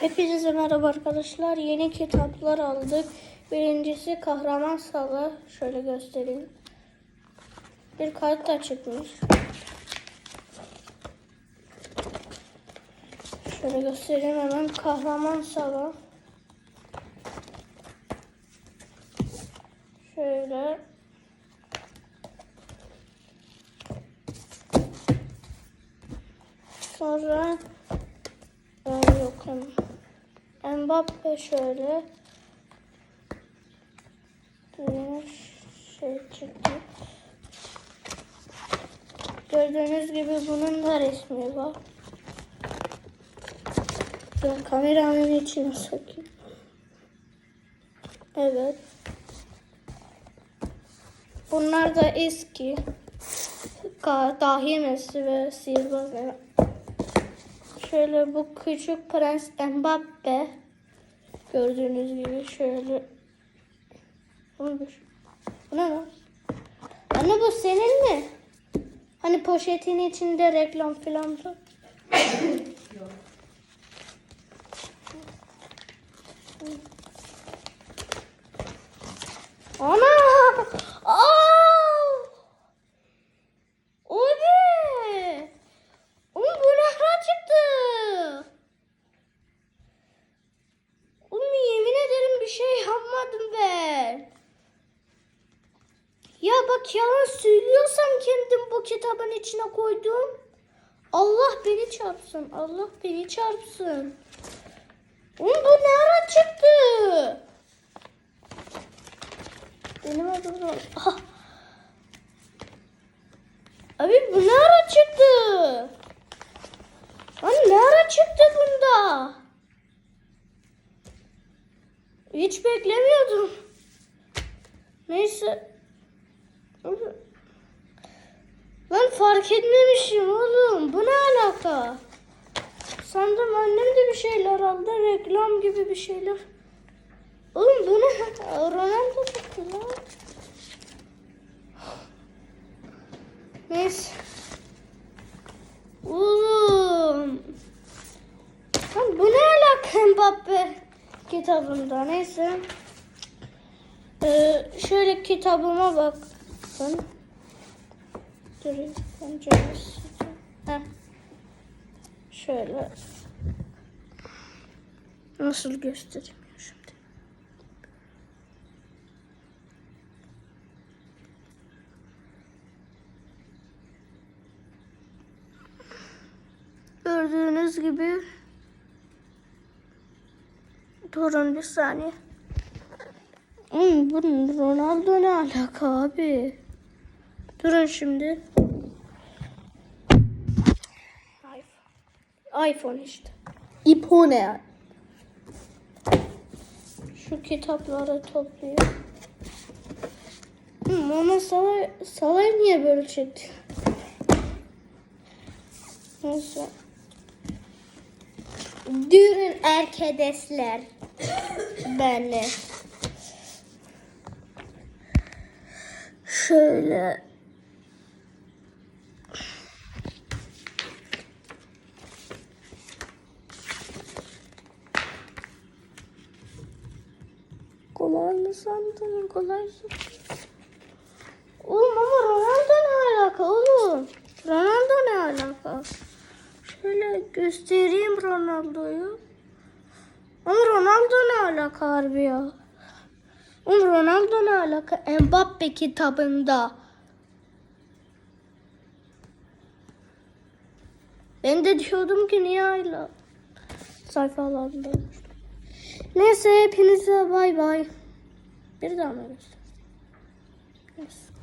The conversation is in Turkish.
Hepinize merhaba arkadaşlar. Yeni kitaplar aldık. Birincisi Kahraman Saga. Şöyle göstereyim. Bir kart da çıkmış. Şöyle göstereyim hemen. Kahraman Saga. Şöyle. Sonra Ay yok hem. Mbappe şöyle. Şey çıktı. Gördüğünüz gibi bunun da resmi var. Dur kameranın içine sokayım. Evet. Bunlar da eski. Dahi Messi ve Sihirbaz. Şöyle bu küçük prens Mbappe. Gördüğünüz gibi şöyle. Bu Bu ne lan? Anne bu senin mi? Hani poşetin içinde reklam filandı. Ana! Aa! O ne? Oğlum bu nereden çıktı? Oğlum yemin ederim bir şey yapmadım ben. Ya bak yalan söylüyorsam kendim bu kitabın içine koydum. Allah beni çarpsın. Allah beni çarpsın. Oğlum bu nereden çıktı? Benim adım. Ah. Abi bu nereden çıktı? Lan ne ara çıktı bunda? Hiç beklemiyordum. Neyse. Ben fark etmemişim oğlum. Bu ne alaka? Sandım annem de bir şeyler aldı. Reklam gibi bir şeyler. Oğlum bu ne? Ronaldo çıktı lan. Neyse. Oğlum. Lan bu ne alaka Mbappe kitabında neyse. Ee, şöyle kitabıma bakın. Durayım. Heh. Şöyle. Nasıl göstereyim şimdi. Gördüğünüz gibi Durun bir saniye. Hmm, bu Ronaldo ne alaka abi? Durun şimdi. iPhone. iPhone işte. İpo ne yani? Şu kitapları topluyor. Hmm, ama salay, salay niye böyle çekti? Neyse. Durun arkadaşlar. Benle. Şöyle. Kolay mı Kolay Oğlum ama Ronaldo ne alaka oğlum? Ronaldo ne alaka? Şöyle göstereyim Ronaldo'yu. Ama Ronaldo ne alaka harbi ya? Oğlum Ronaldo ne alaka? Mbappe kitabında. Ben de diyordum ki niye hala sayfalarında. Neyse hepinize bay bay. Bir daha mı göstereyim? Neyse.